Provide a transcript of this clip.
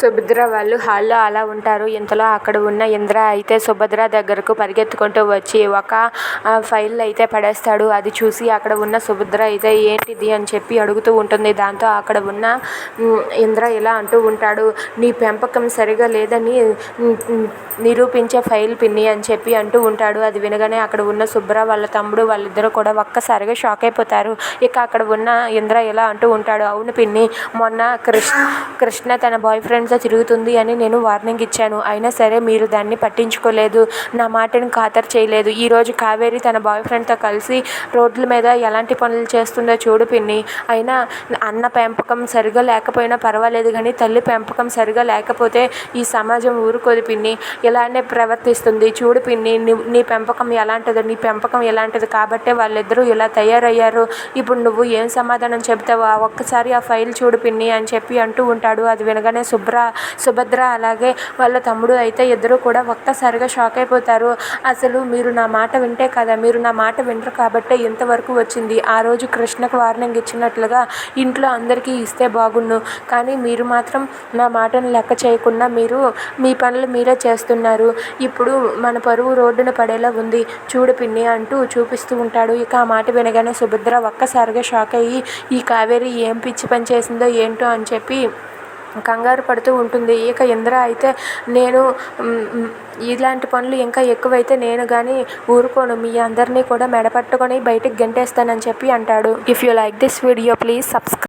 సుభద్ర వాళ్ళు హాల్లో అలా ఉంటారు. ఇంతలో అక్కడ ఉన్న ఇంద్ర అయితే సుభద్ర దగ్గరకు పరిగెత్తుకుంటూ వచ్చి ఒక ఫైల్ అయితే పడేస్తాడు. అది చూసి అక్కడ ఉన్న సుభద్ర అయితే ఏంటిది అని చెప్పి అడుగుతూ ఉంటుంది. దాంతో అక్కడ ఉన్న ఇంద్ర ఇలా అంటూ ఉంటాడు నీ పెంపకం సరిగా లేదని నిరూపించే ఫైల్ పిన్ని అని చెప్పి అంటూ ఉంటాడు. అది వినగానే అక్కడ ఉన్న సుబ్ర వాళ్ళ తమ్ముడు వాళ్ళిద్దరూ కూడా ఒక్కసారిగా షాక్ అయిపోతారు. ఇక అక్కడ ఉన్న ఇంద్ర ఇలా అంటూ ఉంటాడు అవును పిన్ని మొన్న కృష్ణ కృష్ణ తన బాయ్ ఫ్రెండ్ ఫ్రెండ్స్తో తిరుగుతుంది అని నేను వార్నింగ్ ఇచ్చాను. అయినా సరే మీరు దాన్ని పట్టించుకోలేదు. నా మాటని ఖాతరు చేయలేదు. ఈరోజు కావేరి తన బాయ్ ఫ్రెండ్తో కలిసి రోడ్ల మీద ఎలాంటి పనులు చేస్తుందో చూడు పిన్ని. అయినా అన్న పెంపకం సరిగా లేకపోయినా పర్వాలేదు కానీ తల్లి పెంపకం సరిగా లేకపోతే ఈ సమాజం ఊరుకోదు పిన్ని. ఇలానే ప్రవర్తిస్తుంది. చూడు పిన్ని నీ పెంపకం ఎలాంటిదో నీ పెంపకం ఎలాంటిది కాబట్టే వాళ్ళిద్దరూ ఇలా తయారయ్యారు. ఇప్పుడు నువ్వు ఏం సమాధానం చెప్తావా ఒక్కసారి ఆ ఫైల్ చూడు పిన్ని అని చెప్పి అంటూ ఉంటాడు. అది వినగానే శుభ్ర సుభద్ర అలాగే వాళ్ళ తమ్ముడు అయితే ఇద్దరు కూడా ఒక్కసారిగా షాక్ అయిపోతారు. అసలు మీరు నా మాట వింటే కదా మీరు నా మాట వింటరు కాబట్టే ఇంతవరకు వచ్చింది. ఆ రోజు కృష్ణకు వార్నింగ్ ఇచ్చినట్లుగా ఇంట్లో అందరికీ ఇస్తే బాగుండు. కానీ మీరు మాత్రం నా మాటను లెక్క చేయకుండా మీరు మీ పనులు మీరే చేస్తున్నారు. ఇప్పుడు మన పరువు రోడ్డున పడేలా ఉంది. చూడు పిన్ని అంటూ చూపిస్తూ ఉంటాడు. ఇక ఆ మాట వినగానే సుభద్ర ఒక్కసారిగా షాక్ అయ్యి ఈ కావేరి ఏం పిచ్చి పని చేసిందో ఏంటో అని చెప్పి కంగారు పడుతూ ఉంటుంది. ఇక ఇంద్ర అయితే నేను ఇలాంటి పనులు ఇంకా ఎక్కువైతే నేను కానీ ఊరుకోను. మీ అందరినీ కూడా మెడపట్టుకొని బయటికి గెంటేస్తానని చెప్పి అంటాడు. If you like this video please subscribe